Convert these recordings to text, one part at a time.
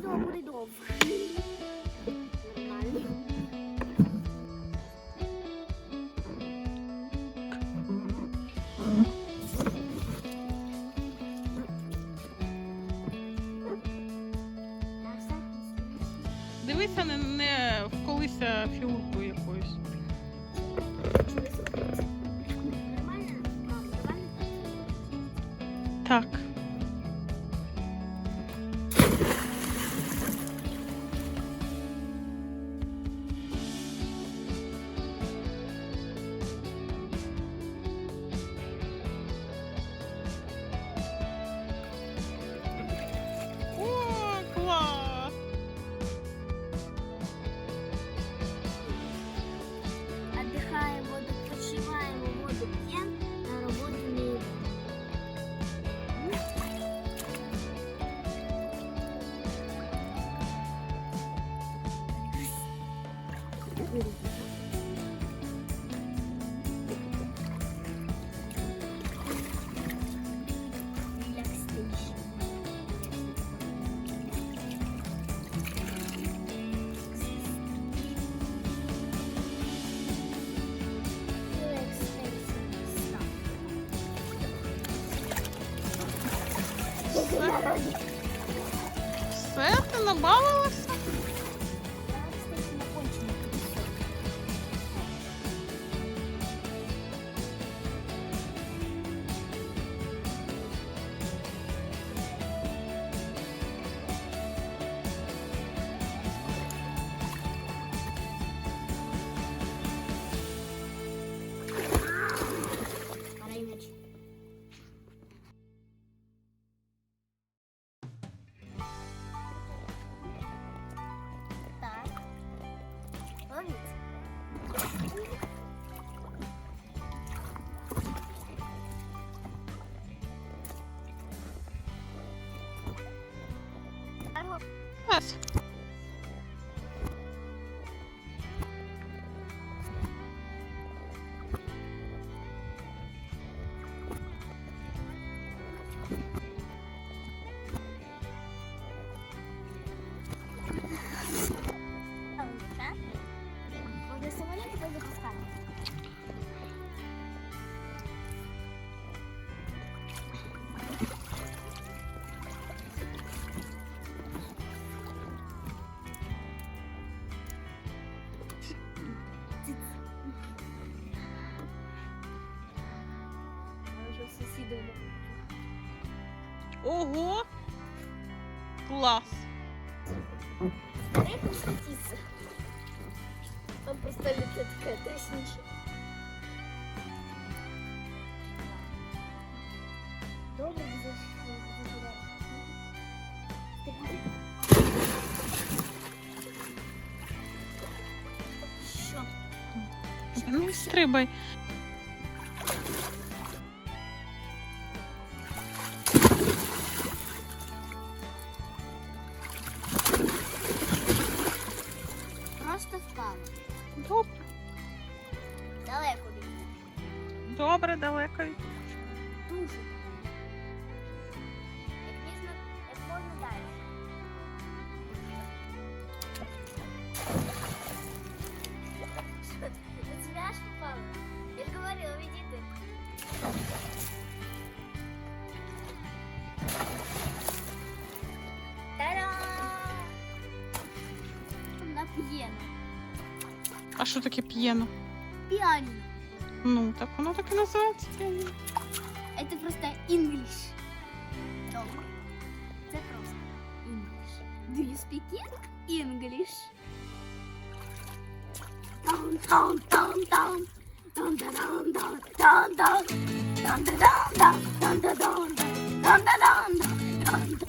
відео буде довго. Дивися, не, не вколися фігуркою якоюсь. Так. Все, ти набавилася? Yes. клас. Рядом садится. Там просто летит такая трясничка. Добрый Ну, стрибай. Добре, Далеко від мене. добре, далеко. Дуже. Як можна, як можна далі. Ти? Тебя аж попало. Я же говорила, иди ты. Та-дам! На пьяно. А що таке п'єно? Пианино. Ну, так воно так і називається. піаніно. Это просто English. Добре. Це просто English. Do you speak English? Down, down, down, down. Down, down, down, down, down. Down, down, down, down, down, down. Down, down, down, down, down. Угу.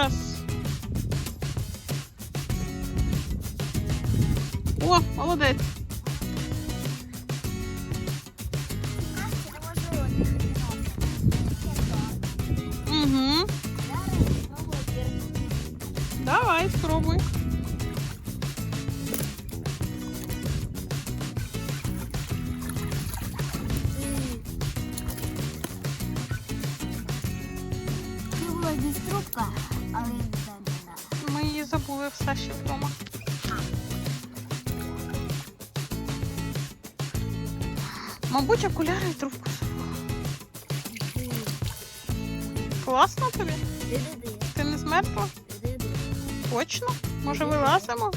ще раз. О, молодець. Мабуть, окуляри і трубку. Класно тобі? Ти не змерзла? Точно? Може, вилазимо?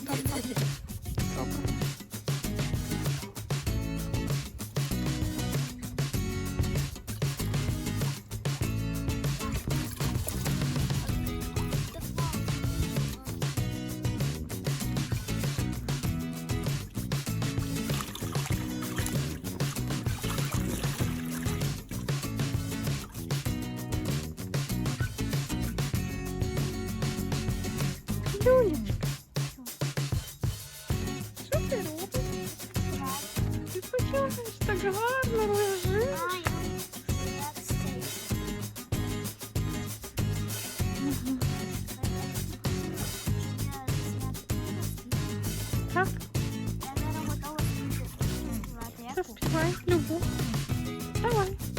Ди-ди-ди. Добре. Заспівай любов. Давай.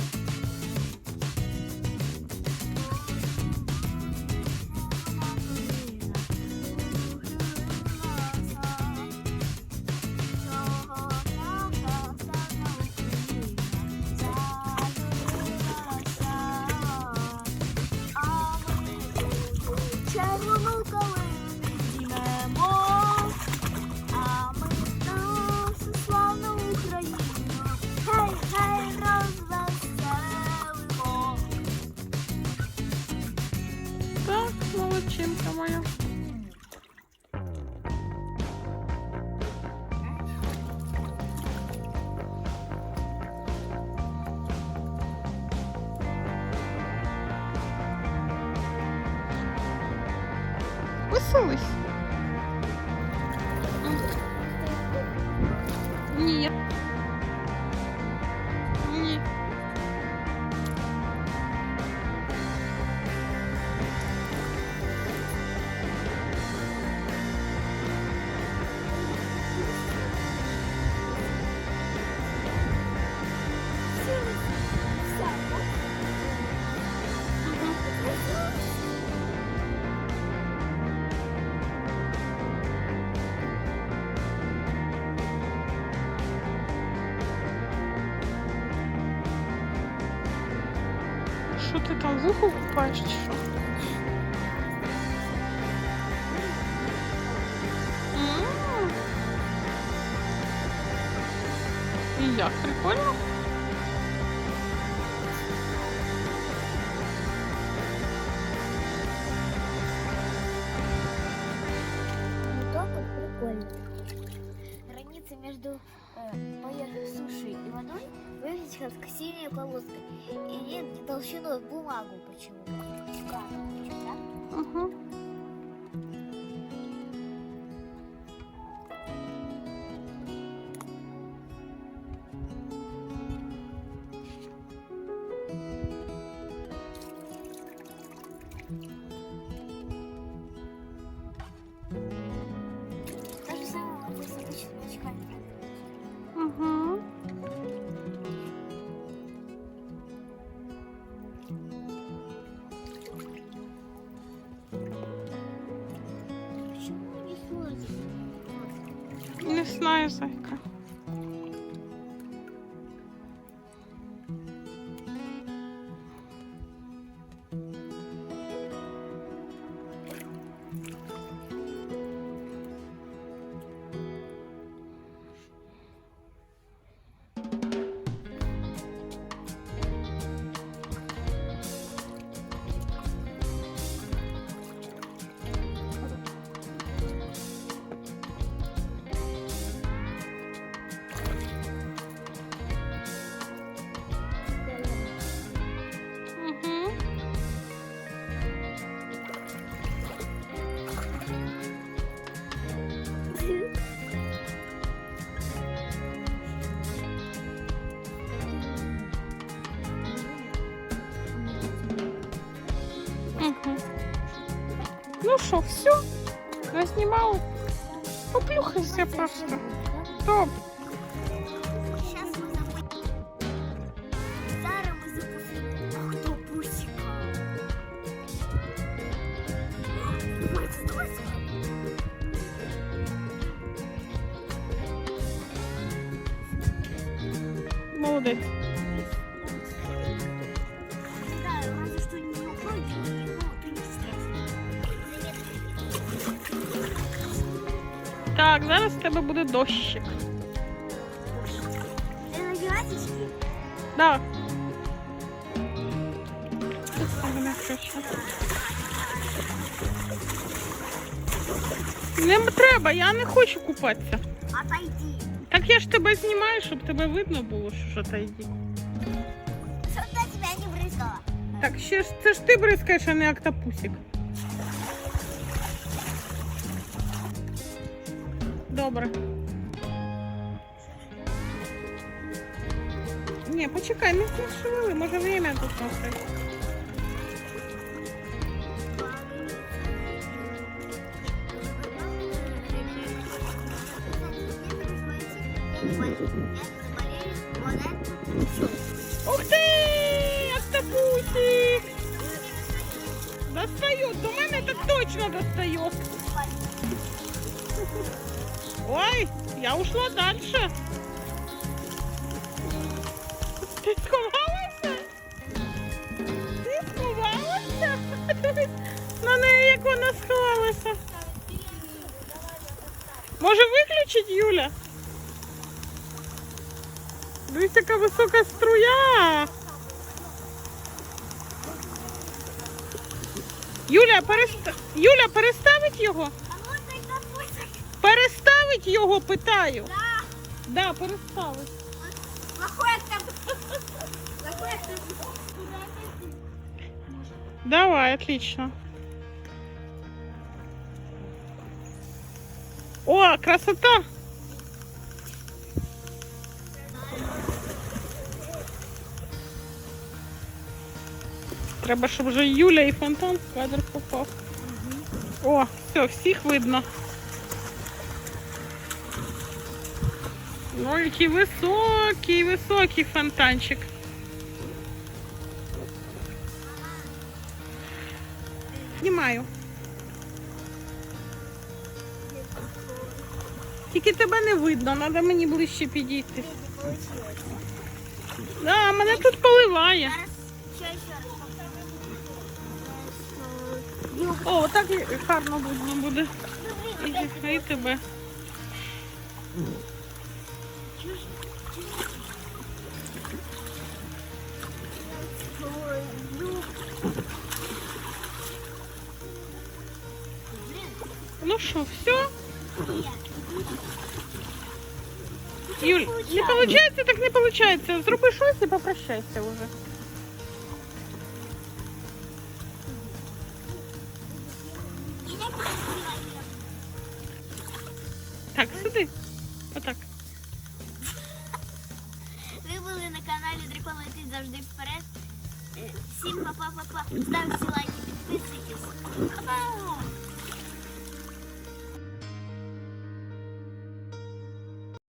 Веселись. Нет. Вухо купаєш чи що? Як прикольно? Граница между э, поверх суши и водой выглядит как синяя полоска. И нет не толщиной в бумагу почему-то. Угу. Не знаю, Ну що, все? Назнімали? Поплюхайся просто. Стоп. Сейчас зараз в тебе буде дощик. Це краще. Не треба, я не хочу купатися. Отойди. Так я ж тебе знімаю, щоб тебе видно було, що та йди. Чтоб я тебя не брызгала. Так, ще ж це ж ти бризкаєш, а не октопусик. Добре. Ні, почекай, не шевели, може время тут носить. Ух ти! Октопусик! Достает, до мене так точно достает. Ой, я ушла дальше. Ти сховалася? Ти сховалася? На неї як вона сховалася. Може виключить Юля? Дивись, яка висока струя. Юля, переста... Юля, переставить його? Переставить його, питаю. Да, переставить. Давай, отлично. О, красота! Треба, щоб вже Юля і фонтан в кадр попав. О, все, всіх видно. Ой, який високий, високий фонтанчик. Знімаю. Тільки тебе не видно, треба мені ближче підійти. Да, мене тут поливає. О, так гарно видно буде. І, тебе. Ну що, все? Юль, не виходить, так не виходить. Зроби щось і попрощайся вже. Так, сюди. Отак. завжди вперед. Е, всім па-па-па-па. Ставте лайки, підписуйтесь. Па-па!